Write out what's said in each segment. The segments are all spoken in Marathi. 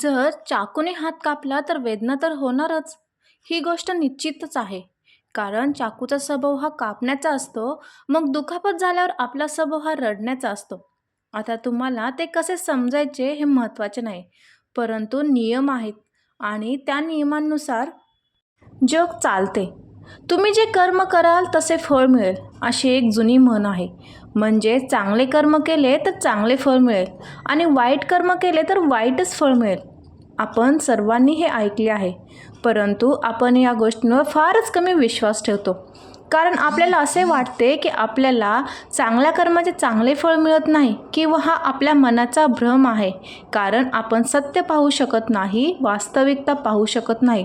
जर चाकूने हात कापला तर वेदना तर होणारच. ही गोष्ट निश्चितच आहे. कारण चाकूचा स्वभाव हा कापण्याचा असतो मग दुखापत झाल्यावर आपला स्वभाव हा रडण्याचा असतो. आता तुम्हाला ते कसे समजायचे हे महत्त्वाचे नाही परंतु नियम आहेत आणि त्या नियमांनुसार जग चालते. तुम्ही जे कर्म कराल तसे फळ मिळेल अशी एक जुनी म्हण आहे. म्हणजे चांगले कर्म केले तर चांगले फळ मिळेल आणि वाईट कर्म केले तर वाईटच फळ मिळेल. आपण सर्वांनी हे ऐकले आहे. परंतु आपण या गोष्टींवर फारच कमी विश्वास ठेवतो. कारण आपल्याला असे वाटते की आपल्याला चांगल्या कर्माचे चांगले फळ मिळत नाही किंवा हा आपल्या मनाचा भ्रम आहे. कारण आपण सत्य पाहू शकत नाही वास्तविकता पाहू शकत नाही.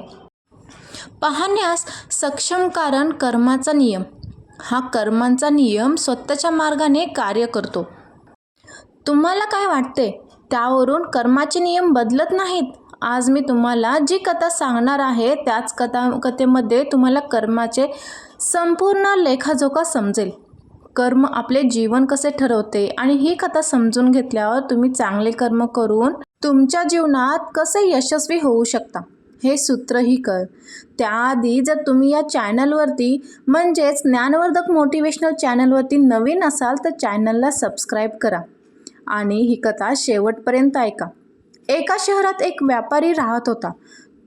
पाहण्यास सक्षम कारण कर्माचा नियम. हा कर्मांचा नियम स्वतःच्या मार्गाने कार्य करतो. तुम्हाला काय वाटते? त्यावरून कर्माचे नियम बदलत नाहीत? आज मी तुम्हाला जी कथा सांगणार आहे त्याच कथा कथेमध्ये तुम्हाला कर्माचे संपूर्ण लेखाजोखा समजेल. कर्म आपले जीवन कसे ठरवते आणि ही कथा समजून घेतल्यावर तुम्ही चांगले कर्म करून तुमच्या जीवनात कसे यशस्वी होऊ शकता? हे सूत्रही कळ. त्याआधी जर तुम्ही या चॅनलवरती म्हणजेच ज्ञानवर्धक मोटिवेशनल चॅनलवरती नवीन असाल तर चॅनलला सबस्क्राईब करा आणि ही कथा शेवटपर्यंत ऐका. एका शहरात एक व्यापारी राहत होता.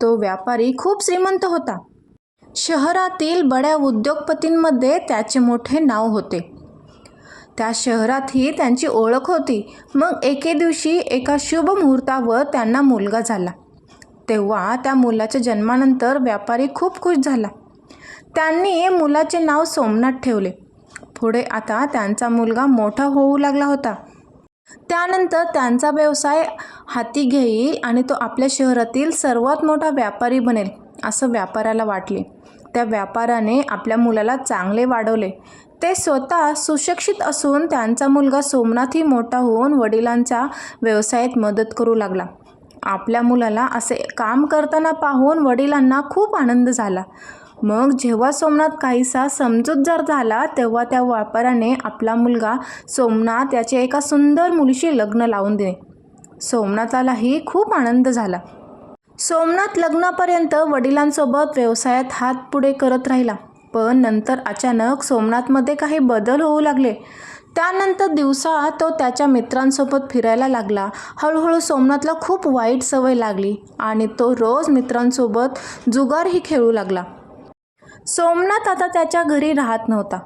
तो व्यापारी खूप श्रीमंत होता. शहरातील बड्या उद्योगपतींमध्ये त्याचे मोठे नाव होते. त्या शहरातही त्यांची ओळख होती. मग एके दिवशी एका शुभ मुहूर्तावर त्यांना मुलगा झाला. तेव्हा त्या मुलाच्या जन्मानंतर व्यापारी खूप खुश झाला. त्यांनी मुलाचे नाव सोमनाथ ठेवले. पुढे आता त्यांचा मुलगा मोठा होऊ लागला होता. त्यानंतर त्यांचा व्यवसाय हाती घेईल आणि तो आपल्या शहरातील सर्वात मोठा व्यापारी बनेल असं व्यापाऱ्याला वाटले. त्या व्यापाऱ्याने आपल्या मुलाला चांगले वाढवले. ते स्वतः सुशिक्षित असून त्यांचा मुलगा सोमनाथही मोठा होऊन वडिलांच्या व्यवसायात मदत करू लागला. आपल्या मुलाला असे काम करताना पाहून वडिलांना खूप आनंद झाला. मग जेव्हा सोमनाथ काहीसा समजूतदार झाला तेव्हा त्या व्यापाऱ्याने आपला मुलगा सोमनाथ याचे एका सुंदर मुलीशी लग्न लावून दिले. सोमनाथालाही खूप आनंद झाला. सोमनाथ लग्नापर्यंत वडिलांसोबत व्यवसायात हात पुढे करत राहिला. पण नंतर अचानक सोमनाथमध्ये काही बदल होऊ लागले. त्यानंतर दिवसा तो त्याच्या मित्रांसोबत फिरायला लागला. हळूहळू सोमनाथला खूप वाईट सवय लागली आणि तो रोज मित्रांसोबत जुगारही खेळू लागला. सोमनाथ आता त्याच्या घरी राहत नव्हता.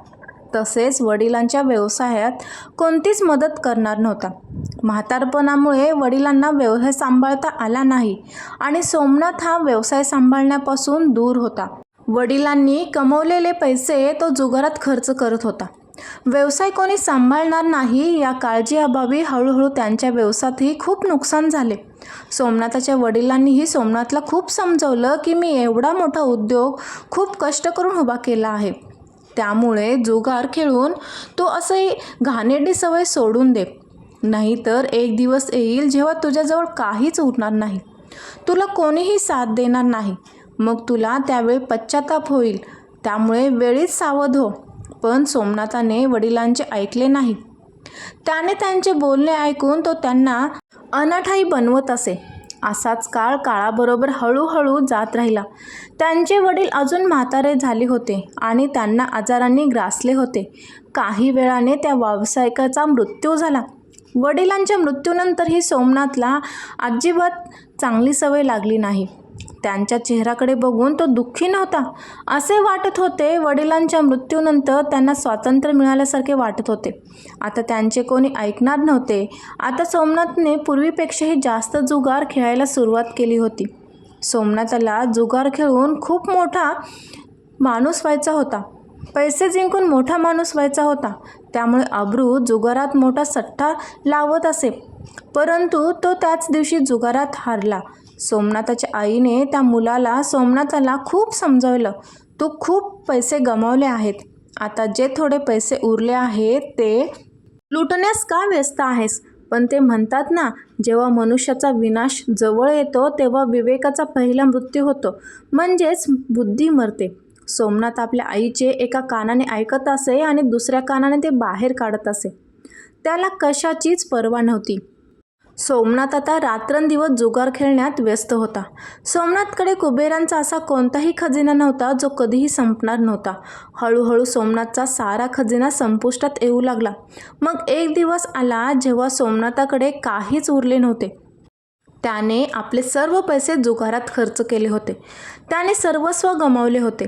तसेच वडिलांच्या व्यवसायात कोणतीच मदत करणार नव्हता. म्हातारपणामुळे वडिलांना व्यवसाय सांभाळता आला नाही आणि सोमनाथ हा व्यवसाय सांभाळण्यापासून दूर होता. वडिलांनी कमवलेले पैसे तो जुगारात खर्च करत होता. व्यवसाय कोणी सांभाळणार नाही या काळजीअभावी हळूहळू त्यांच्या व्यवसायातही खूप नुकसान झाले. सोमनाथाच्या वडिलांनीही सोमनाथला खूप समजवलं की मी एवढा मोठा उद्योग खूप कष्ट करून उभा केला आहे. त्यामुळे जुगार खेळून तो असंही घाणेरडी सवय सोडून दे. नाहीतर एक दिवस येईल जेव्हा तुझ्याजवळ काहीच उरणार नाही. तुला कोणीही साथ देणार नाही. मग तुला त्यावेळी पश्चाताप होईल. त्यामुळे वेळीच सावध हो. पण सोमनाथाने वडिलांचे ऐकले नाही. त्याने त्यांचे बोलणे ऐकून तो त्यांना अनाठाई बनवत असे. असाच काळ काळाबरोबर हळूहळू जात राहिला. त्यांचे वडील अजून म्हातारे झाले होते आणि त्यांना आजारांनी ग्रासले होते. काही वेळाने त्या व्यावसायिकाचा मृत्यू झाला. वडिलांच्या मृत्यूनंतरही सोमनाथला अजिबात चांगली सवय लागली नाही. त्यांच्या चेहऱ्याकडे बघून तो दुःखी नव्हता. असे वाटत होते वडिलांच्या मृत्यूनंतर त्यांना स्वातंत्र्य मिळाल्यासारखे वाटत होते. आता त्यांचे कोणी ऐकणार नव्हते. आता सोमनाथने पूर्वीपेक्षाही जास्त जुगार खेळायला सुरुवात केली होती. सोमनाथाला जुगार खेळून खूप मोठा माणूस व्हायचा होता. पैसे जिंकून मोठा माणूस व्हायचा होता. त्यामुळे अब्रू जुगारात मोठा सट्टा लावत असे. परंतु तो त्याच दिवशी जुगारात हारला. सोमनाथाच्या आईने त्या मुलाला सोमनाथाला खूप समजावलं. तू खूप पैसे गमावले आहेत. आता जे थोडे पैसे उरले आहेत ते लुटण्यास का व्यस्त आहेस? पण ते म्हणतात ना जेव्हा मनुष्याचा विनाश जवळ येतो तेव्हा विवेकाचा पहिला मृत्यू होतो. म्हणजेच बुद्धी मरते. सोमनाथ आपल्या आईचे एका कानाने ऐकत असे आणि दुसऱ्या कानाने ते बाहेर काढत असे. त्याला कशाचीच पर्वा नव्हती. सोमनाथ आता रात्रंदिवस जुगार खेळण्यात व्यस्त होता. सोमनाथकडे कुबेरांचा असा कोणताही खजिना नव्हता जो कधीही संपणार नव्हता. हळूहळू सोमनाथचा सारा खजिना संपुष्टात येऊ लागला. मग एक दिवस आला जेव्हा सोमनाथाकडे काहीच उरले नव्हते. त्याने आपले सर्व पैसे जुगारात खर्च केले होते. त्याने सर्वस्व गमावले होते.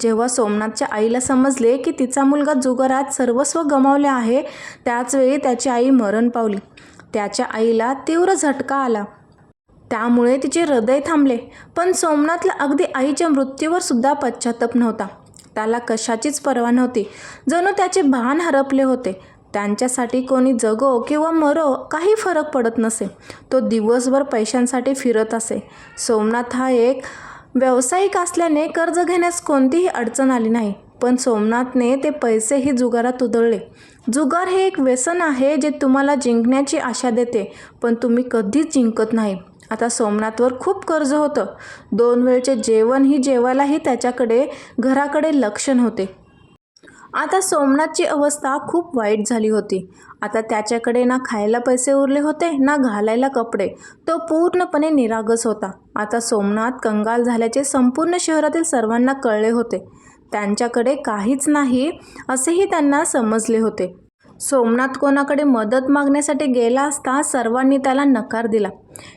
जेव्हा सोमनाथच्या आईला समजले की तिचा मुलगा जुगारात सर्वस्व गमावले आहे त्याचवेळी त्याची आई मरण पावली. त्याच्या आईला तीव्र झटका आला. त्यामुळे तिचे हृदय थांबले पण सोमनाथला अगदी आईच्या मृत्यूवर सुद्धा पश्चाताप नव्हता. त्याला कशाचीच पर्वा नव्हती. जणू त्याचे भान हरपले होते. त्यांच्यासाठी कोणी जगो किंवा मरो काही फरक पडत नसे. तो दिवसभर पैशांसाठी फिरत असे. सोमनाथ हा एक व्यावसायिक असल्याने कर्ज घेण्यास कोणतीही अडचण आली नाही पण सोमनाथने ते पैसेही जुगारात उधळले. जुगार हे एक व्यसन आहे जे तुम्हाला जिंकण्याची आशा देते पण तुम्ही कधीच जिंकत नाही. आता सोमनाथवर खूप कर्ज होतं. दोन वेळचे जेवणही जेवायलाही त्याच्याकडे घराकडे लक्ष नव्हते. आता सोमनाथची अवस्था खूप वाईट झाली होती. आता त्याच्याकडे ना खायला पैसे उरले होते ना घालायला कपडे. तो पूर्णपणे निरागस होता. आता सोमनाथ कंगाल झाल्याचे संपूर्ण शहरातील सर्वांना कळले होते. त्यांच्याकडे काहीच नाही असेही त्यांना समजले होते. सोमनाथ कोणाकडे मदत मागण्यासाठी गेला असता सर्वांनी त्याला नकार दिला.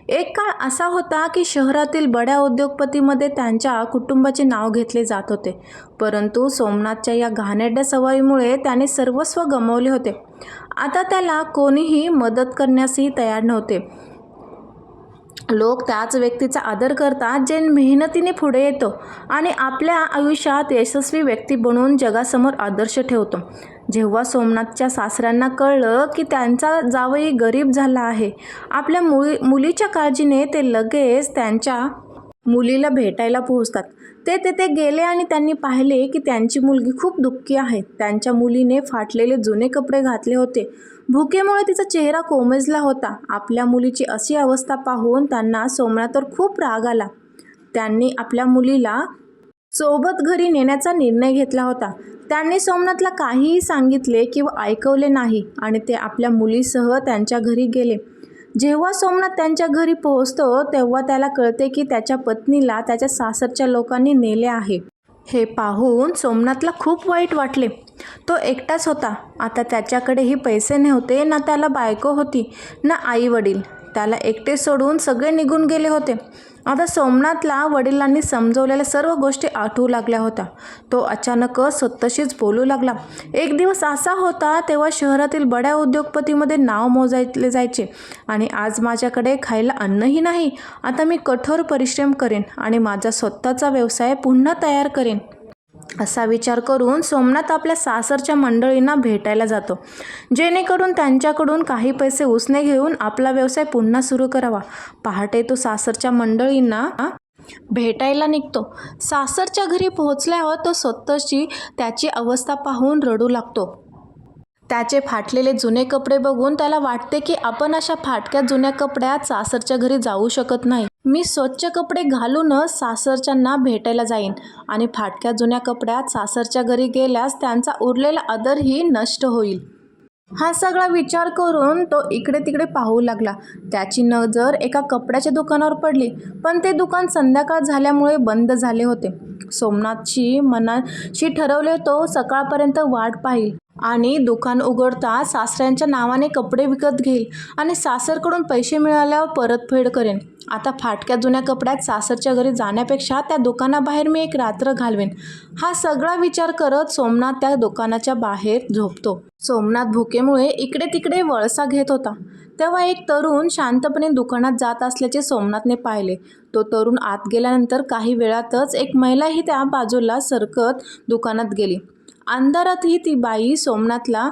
एक काळ असा होता की शहरातील बड्या उद्योगपतीमध्ये त्यांच्या कुटुंबाचे नाव घेतले जात होते. परंतु सोमनाथच्या या घाणेरड्या सवयीमुळे त्याने सर्वस्व गमावले होते. आता त्याला कोणीही मदत करण्यासही तयार नव्हते. लोक त्याच व्यक्तीचा आदर करतात जे मेहनतीने पुढे येतो आणि आपल्या आयुष्यात यशस्वी व्यक्ती बनवून जगासमोर आदर्श ठेवतो. जेव्हा सोमनाथच्या सासऱ्यांना कळलं की त्यांचा जावई गरीब झाला आहे आपल्या मुली मुलीच्या काळजीने ते लगेच त्यांच्या मुलीला भेटायला पोहोचतात. ते तेथे गेले आणि त्यांनी पाहिले की त्यांची मुलगी खूप दुःखी आहे. त्यांच्या मुलीने फाटलेले जुने कपडे घातले होते. भुकेमुळे तिचा चेहरा कोमेजला होता. आपल्या मुलीची अशी अवस्था पाहून त्यांना सोमनाथवर खूप राग आला. त्यांनी आपल्या मुलीला सोबत घरी नेण्याचा निर्णय घेतला होता. त्यांनी सोमनाथला काहीही सांगितले किंवा ऐकवले नाही आणि ते आपल्या मुलीसह त्यांच्या घरी गेले. जेव्हा सोमनाथ त्यांच्या घरी पोहोचतो तेव्हा त्याला कळते की त्याच्या पत्नीला त्याच्या सासरच्या लोकांनी नेले आहे. हे पाहून सोमनाथला खूप वाईट वाटले. तो एकटाच होता. आता त्याच्याकडेही पैसे नव्हते ना त्याला बायको होती ना आई वडील. त्याला एकटे सोडून सगळे निघून गेले होते. आता सोमनाथला वडिलांनी समजवलेल्या सर्व गोष्टी आठवू लागल्या होत्या. तो अचानकच स्वतःशीच बोलू लागला. एक दिवस असा होता तेव्हा शहरातील बड्या उद्योगपतीमध्ये नाव मोजायले जायचे आणि आज माझ्याकडे खायला अन्नही नाही. आता मी कठोर परिश्रम करेन आणि माझा स्वतःचा व्यवसाय पुन्हा तयार करेन. असा विचार करून सोमनाथ आपल्या सासरच्या मंडळींना भेटायला जातो. जेणेकरून त्यांच्याकडून काही पैसे उसने घेऊन आपला व्यवसाय पुन्हा सुरू करावा. पहाटे तो सासरच्या मंडळींना भेटायला निघतो. सासरच्या घरी पोहोचल्यावर तो स्वतःची त्याची अवस्था पाहून रडू लागतो. त्याचे फाटलेले जुने कपडे बघून त्याला वाटते की आपण अशा फाटक्या जुन्या कपड्यात सासरच्या घरी जाऊ शकत नाही. मी स्वच्छ कपडे घालूनच सासरच्यांना भेटायला जाईन आणि फाटक्या जुन्या कपड्यात सासरच्या घरी गेल्यास त्यांचा उरलेला आदरही नष्ट होईल. हा सगळा विचार करून तो इकडे तिकडे पाहू लागला. त्याची नजर एका कपड्याच्या दुकानावर पडली पण ते दुकान संध्याकाळ झाल्यामुळे बंद झाले होते. सोमनाथची मनाशी ठरवले तो सकाळपर्यंत वाट पाहिल. आणि दुकान उघडता सासऱ्यांच्या नावाने कपडे विकत घेईल आणि सासरकडून पैसे मिळाल्यावर परतफेड करेन. आता फाटक्या जुन्या कपड्यात सासरच्या घरी जाण्यापेक्षा त्या दुकानाबाहेर मी एक रात्र घालवेन. हा सगळा विचार करत सोमनाथ त्या दुकानाच्या बाहेर झोपतो. सोमनाथ भुकेमुळे इकडे तिकडे वळसा घेत होता. तेव्हा एक तरुण शांतपणे दुकानात जात असल्याचे सोमनाथने पाहिले. तो तरुण आत गेल्यानंतर काही वेळातच एक महिलाही त्या बाजूला सरकत दुकानात गेली. अंधारातही ती बाई सोमनाथला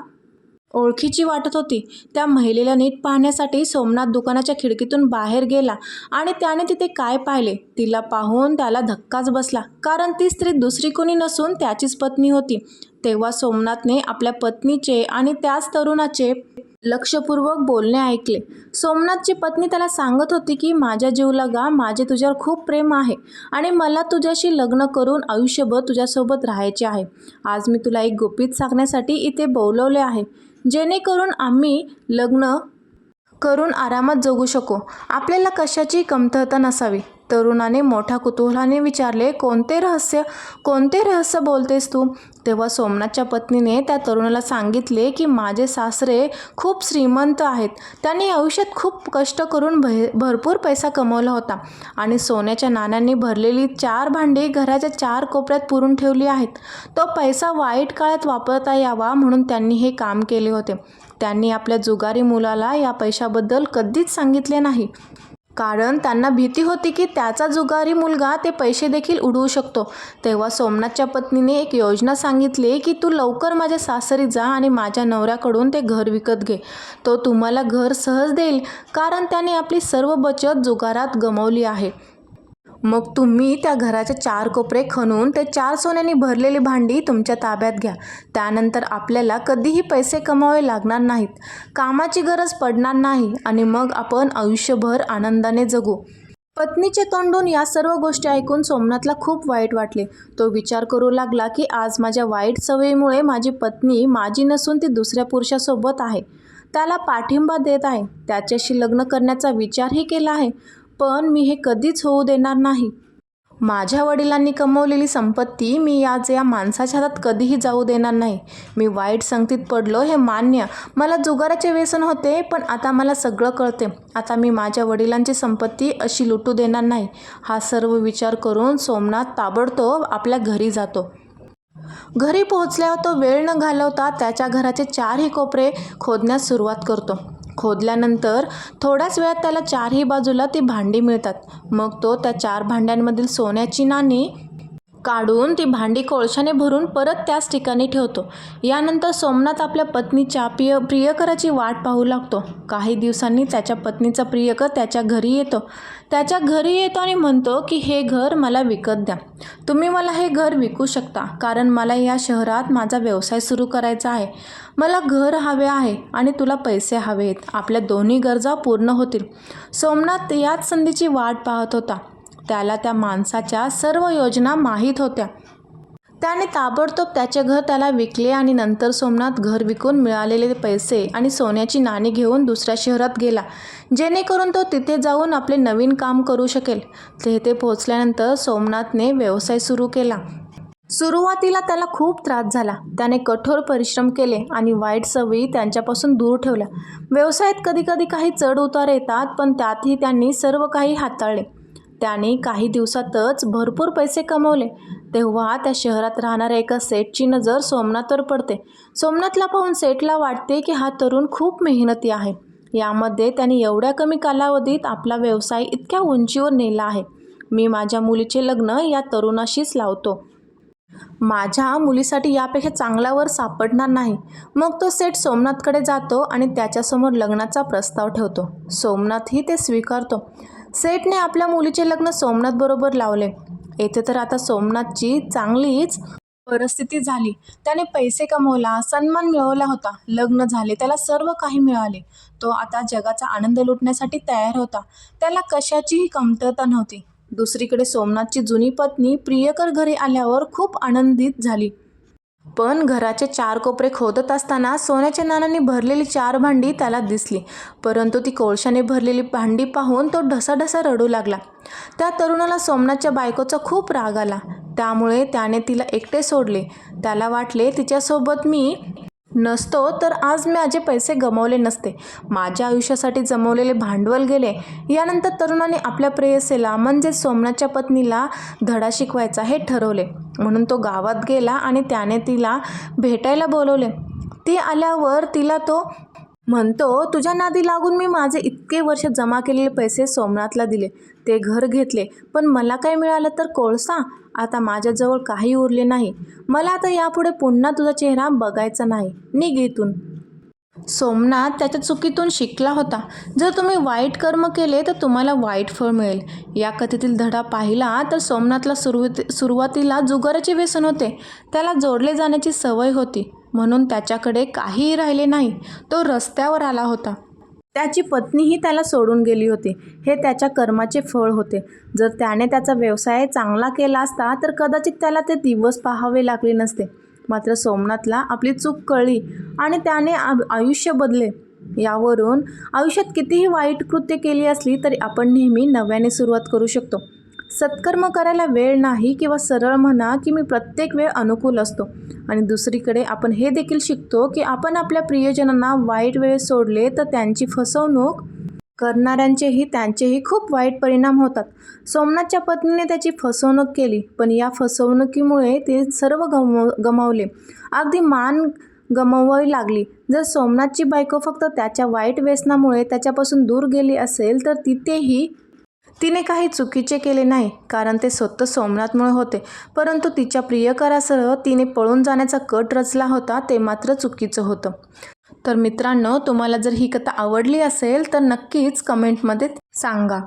ओळखीची वाटत होती. त्या महिलेला नीट पाहण्यासाठी सोमनाथ दुकानाच्या खिडकीतून बाहेर गेला आणि त्याने तिथे काय पाहिले तिला पाहून त्याला धक्काच बसला. कारण ती स्त्री दुसरी कोणी नसून त्याचीच पत्नी होती. तेव्हा सोमनाथने आपल्या पत्नीचे आणि त्याच तरुणाचे लक्षपूर्वक बोलणे ऐकले. सोमनाथची पत्नी त्याला सांगत होती की माझ्या जीवला गा माझे तुझ्यावर खूप प्रेम आहे आणि मला तुझ्याशी लग्न करून आयुष्यभर तुझ्यासोबत राहायचे आहे. आज मी तुला एक गुपित सांगण्यासाठी इथे बोलवले आहे. जेणेकरून आम्ही लग्न करून आरामात जगू शकू. आपल्याला कशाची कमतरता नसावी. तरुणाने मोठ्या कुतूहलाने विचारले कोणते रहस्य कोणते रहस्य बोलतेस तू? तेव्हा सोमनाथच्या पत्नीने त्या तरुणाला सांगितले की माझे सासरे खूप श्रीमंत आहेत. त्यांनी आयुष्यात खूप कष्ट करून भे भरपूर पैसा कमवला होता आणि सोन्याच्या नाण्यांनी भरलेली चार भांडी घराच्या चार कोपऱ्यात पुरून ठेवली आहेत. तो पैसा वाईट काळात वापरता यावा म्हणून त्यांनी हे काम केले होते. त्यांनी आपल्या जुगारी मुलाला या पैशाबद्दल कधीच सांगितले नाही. कारण त्यांना भीती होती की त्याचा जुगारी मुलगा ते पैसे देखील उडवू शकतो. तेव्हा सोमनाथच्या पत्नीने एक योजना सांगितली की तू लवकर माझ्या सासरी जा आणि माझ्या नवऱ्याकडून ते घर विकत घे. तो तुम्हाला घर सहज देईल कारण त्याने आपली सर्व बचत जुगारात गमावली आहे. मग तुम्ही त्या घराचे चार कोपरे खणून ते चार सोन्याने भरलेली भांडी तुमच्या ताब्यात घ्या. त्यानंतर आपल्याला कधीही पैसे कमावे लागणार नाहीत. कामाची गरज पडणार नाही आणि मग आपण आयुष्यभर आनंदाने जगू. पत्नीचे तोंडून या सर्व गोष्टी ऐकून सोमनाथला खूप वाईट वाटले. तो विचार करू लागला की आज माझ्या वाईट सवयीमुळे माझी पत्नी माझी नसून ती दुसऱ्या पुरुषासोबत आहे. त्याला पाठिंबा देत आहे. त्याच्याशी लग्न करण्याचा विचारही केला आहे. पण मी हे कधीच होऊ देणार नाही. माझ्या वडिलांनी कमवलेली संपत्ती मी आज या माणसाच्या हातात कधीही जाऊ देणार नाही. मी वाईट संगतीत पडलो हे मान्य. मला जुगाराचे व्यसन होते पण आता मला सगळं कळते. आता मी माझ्या वडिलांची संपत्ती अशी लुटू देणार नाही. हा सर्व विचार करून सोमनाथ ताबडतोब आपल्या घरी जातो. घरी पोहोचल्यावर तो वेळ न घालवता त्याच्या घराचे चारही कोपरे खोदण्यास सुरुवात करतो. खोदल्यानंतर थोड्याच वेळात त्याला चारही बाजूला ती भांडी मिळतात. मग तो त्या चार भांड्यांमधील सोन्याची नाणी काढून ती भांडी कोळशाने भरून परत त्याच ठिकाणी ठेवतो. यानंतर सोमनाथ आपल्या पत्नीच्या प्रिय प्रियकराची वाट पाहू लागतो. काही दिवसांनी त्याच्या पत्नीचा प्रियकर त्याच्या घरी येतो. त्याच्या घरी येतो आणि म्हणतो की हे घर मला विकत द्या. तुम्ही मला हे घर विकू शकता कारण मला या शहरात माझा व्यवसाय सुरू करायचा आहे. मला घर हवे आहे आणि तुला पैसे हवे आहेत आपल्या दोन्ही गरजा पूर्ण होतील. सोमनाथ याच संधीची वाट पाहत होता. त्याला त्या माणसाच्या सर्व योजना माहीत होत्या. त्याने ताबडतोब त्याचे घर त्याला विकले आणि नंतर सोमनाथ घर विकून मिळालेले पैसे आणि सोन्याची नाणी घेऊन दुसऱ्या शहरात गेला. जेणेकरून तो तिथे जाऊन आपले नवीन काम करू शकेल. तेथे पोहोचल्यानंतर सोमनाथने व्यवसाय सुरू केला. सुरुवातीला त्याला खूप त्रास झाला. त्याने कठोर परिश्रम केले आणि वाईट सवयी त्यांच्यापासून दूर ठेवल्या. व्यवसायात कधीकधी काही चढ उतार येतात पण त्यातही त्यांनी सर्व काही हाताळले. त्याने काही दिवसातच भरपूर पैसे कमवले. तेव्हा त्या शहरात राहणाऱ्या एका सेटची नजर सोमनाथवर पडते सोमनाथला पाहून सेटला वाटते की हा तरुण खूप मेहनती आहे. यामध्ये त्याने एवढ्या कमी कालावधीत आपला व्यवसाय इतक्या उंचीवर नेला आहे. मी माझ्या मुलीचे लग्न या तरुणाशीच लावतो. माझ्या मुलीसाठी यापेक्षा चांगल्यावर सापडणार नाही. मग तो सेठ सोमनाथकडे जातो आणि त्याच्यासमोर लग्नाचा प्रस्ताव ठेवतो. सोमनाथही ते स्वीकारतो. सेठने आपल्या मुलीचे लग्न सोमनाथबरोबर लावले. येथे तर आता सोमनाथची चांगलीच परिस्थिती झाली. त्याने पैसे कमवला सन्मान मिळवला होता. लग्न झाले त्याला सर्व काही मिळाले. तो आता जगाचा आनंद लुटण्यासाठी तयार होता. त्याला कशाचीही कमतरता नव्हती. दुसरीकडे सोमनाथची जुनी पत्नी प्रियकर घरी आल्यावर खूप आनंदित झाली. पण घराचे चार कोपरे खोदत असताना सोन्याच्या नाण्यांनी भरलेली चार भांडी त्याला दिसली. परंतु ती कोळशाने भरलेली भांडी पाहून तो ढसाढसा रडू लागला. त्या तरुणाला सोमनाथच्या बायकोचा खूप राग आला. त्यामुळे त्याने तिला एकटे सोडले. त्याला वाटले तिच्यासोबत मी नसतो तर आज मी माझे पैसे गमावले नसते. माझ्या आयुष्यासाठी जमवलेले भांडवल गेले. यानंतर तरुणाने आपल्या प्रेयसेला म्हणजे सोमनाथच्या पत्नीला धडा शिकवायचा हे ठरवले. म्हणून तो गावात गेला आणि त्याने तिला भेटायला बोलवले. ती आल्यावर तिला तो म्हणतो तुझ्या नादी लागून मी माझे इतके वर्ष जमा केलेले पैसे सोमनाथला दिले ते घर घेतले. पण मला काय मिळालं तर कोळसा? आता माझ्याजवळ काही उरले नाही. मला आता यापुढे पुन्हा तुझा चेहरा बघायचा नाही. निघ इथून. सोमनाथ त्याच्या चुकीतून शिकला होता. जर तुम्ही वाईट कर्म केले तर तुम्हाला वाईट फळ मिळेल. या कथेतील धडा पाहिला तर सोमनाथला सुरुवाती सुरुवातीला जुगाराचे व्यसन होते. त्याला जोडले जाण्याची सवय होती. म्हणून त्याच्याकडे काहीही राहिले नाही. तो रस्त्यावर आला होता. त्याची पत्नीही त्याला सोडून गेली होती. हे त्याच्या कर्माचे फळ होते. जर त्याने त्याचा व्यवसाय चांगला केला असता तर कदाचित त्याला ते दिवस पाहावे लागले नसते. मात्र सोमनाथला आपली चूक कळली आणि त्याने आयुष्य बदले यावरून आयुष्यात कितीही वाईट कृत्य केली असली तरी आपण नेहमी नव्याने सुरुवात करू शकतो. सत्कर्म करायला वेळ नाही किंवा सरळ म्हणा की मी प्रत्येक वेळ अनुकूल असतो. आणि दुसरीकडे आपण हे देखील शिकतो की आपण आपल्या प्रियजनांना वाईट वेळ सोडले तर त्यांची फसवणूक करणाऱ्यांचेही त्यांचेही खूप वाईट परिणाम होतात. सोमनाथच्या पत्नीने त्याची फसवणूक केली पण या फसवणुकीमुळे ते सर्व गमव गमावले. अगदी मान गमवावी लागली. जर सोमनाथची बायको फक्त त्याच्या वाईट व्यसनामुळे त्याच्यापासून दूर गेली असेल तर तिथेही तिने काही चुकीचे केले नाही कारण ते स्वतः सोमनाथमुळे होते. परंतु तिच्या प्रियकरासह तिने पळून जाण्याचा कट रचला होता ते मात्र चुकीचं होतं. तर मित्रांनो तुम्हाला जर ही कथा आवडली असेल तर नक्कीच कमेंटमध्ये सांगा.